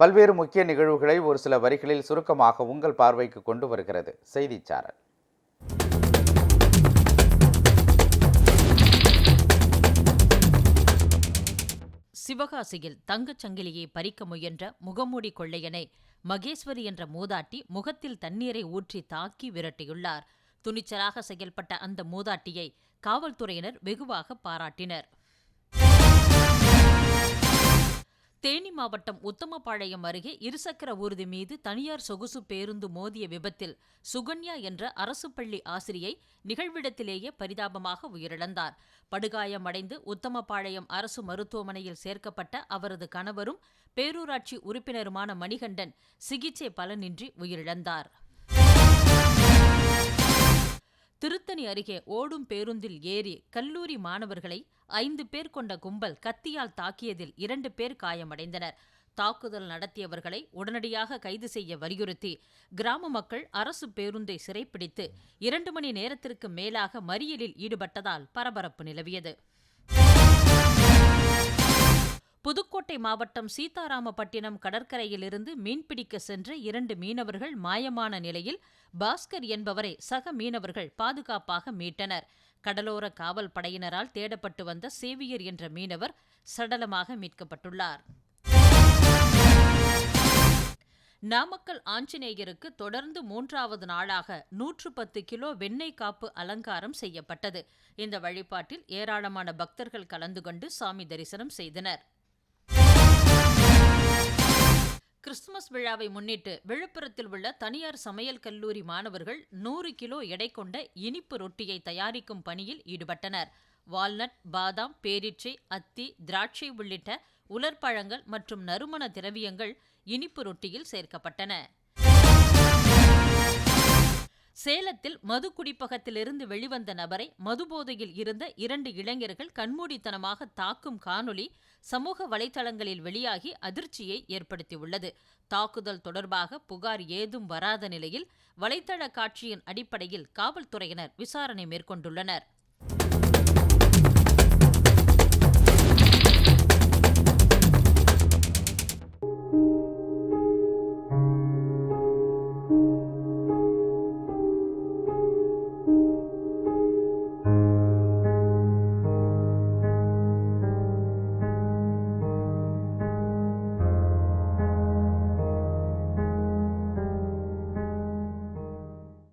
பல்வேறு முக்கிய நிகழ்வுகளை ஒரு சில வரிகளில் சுருக்கமாக உங்கள் பார்வைக்கு கொண்டு வருகிறது. செய்திச்சாரல். சிவகாசியில் தங்கச் சங்கிலியை பறிக்க முயன்ற முகமூடி கொள்ளையனை மகேஸ்வரி என்ற மூதாட்டி முகத்தில் தண்ணீரை ஊற்றி தாக்கி விரட்டியுள்ளார். துணிச்சலாக செயல்பட்ட அந்த மூதாட்டியை காவல்துறையினர் வெகுவாக பாராட்டினர். தேனி மாவட்டம் உத்தமபாளையம் அருகே இருசக்கர ஊர்தி மீது தனியார் சொகுசு பேருந்து மோதிய விபத்தில் சுகன்யா என்ற அரசு பள்ளி ஆசிரியை நிகழ்விடத்திலேயே பரிதாபமாக உயிரிழந்தார். படுகாயமடைந்து உத்தமபாளையம் அரசு மருத்துவமனையில் சேர்க்கப்பட்ட அவரது கணவரும் பேரூராட்சி உறுப்பினருமான மணிகண்டன் சிகிச்சை பலனின்றி உயிரிழந்தார். திருத்தணி அருகே ஓடும் பேருந்தில் ஏறி கல்லூரி மாணவர்களை ஐந்து பேர் கொண்ட கும்பல் கத்தியால் தாக்கியதில் இரண்டு பேர் காயமடைந்தனர். தாக்குதல் நடத்தியவர்களை உடனடியாக கைது செய்ய வலியுறுத்தி கிராம மக்கள் அரசு பேருந்தை சிறைப்பிடித்து இரண்டு மணி நேரத்திற்கு மேலாக மறியலில் ஈடுபட்டதால் பரபரப்பு நிலவியது. புதுக்கோட்டை மாவட்டம் சீதாராமப்பட்டினம் கடற்கரையிலிருந்து மீன்பிடிக்க சென்ற இரண்டு மீனவர்கள் மாயமான நிலையில் பாஸ்கர் என்பவரை சக மீனவர்கள் பாதுகாப்பாக மீட்டனர். கடலோர காவல் படையினரால் தேடப்பட்டு வந்த சேவியர் என்ற மீனவர் சடலமாக மீட்கப்பட்டுள்ளார். நாமக்கல் ஆஞ்சநேயருக்கு தொடர்ந்து மூன்றாவது நாளாக நூற்று பத்து கிலோ வெண்ணெய் காப்பு அலங்காரம் செய்யப்பட்டது. இந்த வழிபாட்டில் ஏராளமான பக்தர்கள் கலந்து கொண்டு சாமி தரிசனம் செய்தனர். கிறிஸ்துமஸ் விழாவை முன்னிட்டு விழுப்புரத்தில் உள்ள தனியார் சமையல் கல்லூரி மாணவர்கள் நூறு கிலோ எடை கொண்ட இனிப்பு ரொட்டியை தயாரிக்கும் பணியில் ஈடுபட்டனர். வால்நட் பாதாம் பேரீச்சை அத்தி திராட்சை உள்ளிட்ட உலர்பழங்கள் மற்றும் நறுமண திரவியங்கள் இனிப்பு ரொட்டியில் சேர்க்கப்பட்டன. சேலத்தில் மது குடிப்பகத்திலிருந்து வெளிவந்த நபரை மதுபோதையில் இருந்த இரண்டு இளைஞர்கள் கண்மூடித்தனமாக தாக்கும் காணொலி சமூக வலைதளங்களில் வெளியாகி அதிர்ச்சியை ஏற்படுத்தியுள்ளது. தாக்குதல் தொடர்பாக புகார் ஏதும் வராத நிலையில் வலைதள காட்சியின் அடிப்படையில் காவல்துறையினர் விசாரணை மேற்கொண்டுள்ளனர்.